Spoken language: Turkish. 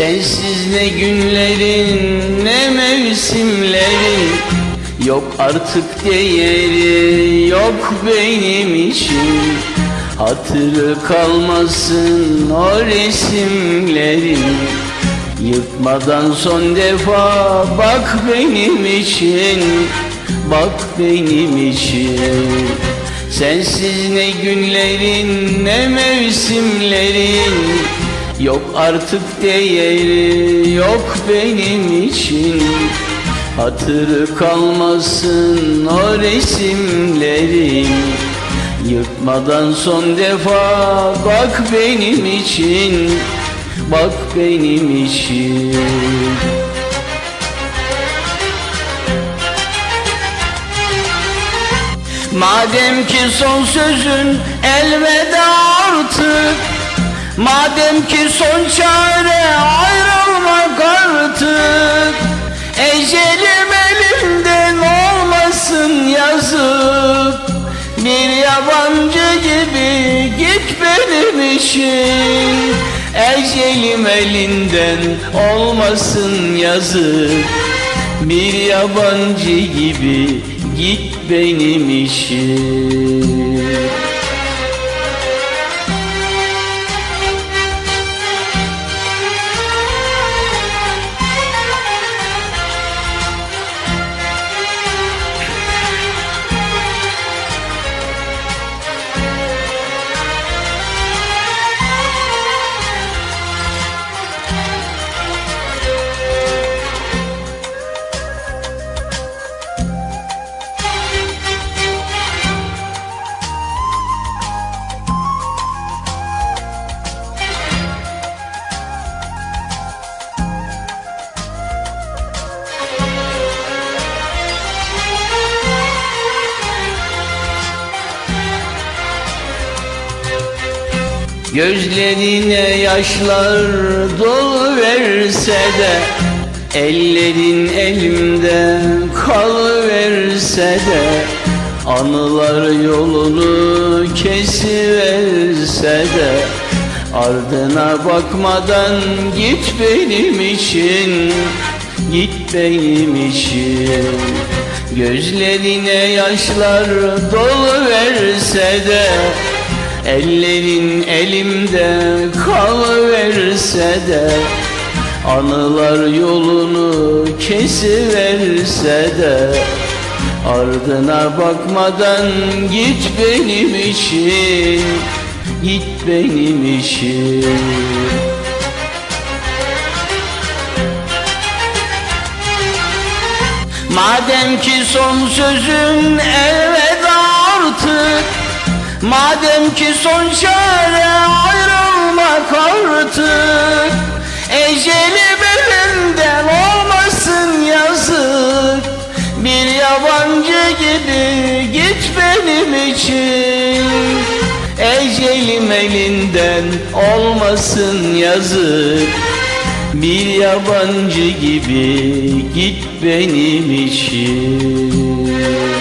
Sensiz ne günlerin ne mevsimlerin? Yok artık değeri yok benim için. Hatırı kalmasın o resimlerin. Yırtmadan son defa bak benim için Bak benim için. Sensiz ne günlerin ne mevsimlerin Yok artık değeri yok benim için. Hatırı kalmasın o resimlerin Yırtmadan son defa bak benim için Bak benim için. Madem ki son sözün elveda artık Madem ki son çare ayrılmak artık Ecelim elimden olmasın yazık. Bir yabancı gibi git benim için Ecelim elinden olmasın yazık. Bir yabancı gibi git benim işim Gözlerine yaşlar dolu verse de Ellerin elimde kalıverse de Anılar yolunu kesiverse de Ardına bakmadan git benim için Git benim için. Gözlerine yaşlar dolu verse de Ellerin elimde kalıverse de Anılar yolunu kesiverse de Ardına bakmadan git benim için Git benim için Madem ki son sözün elveda artık Madem ki son çare ayrılmak artık Ecelim elinden olmasın yazık. Bir yabancı gibi git benim için. Ecelim elinden olmasın yazık. Bir yabancı gibi git benim için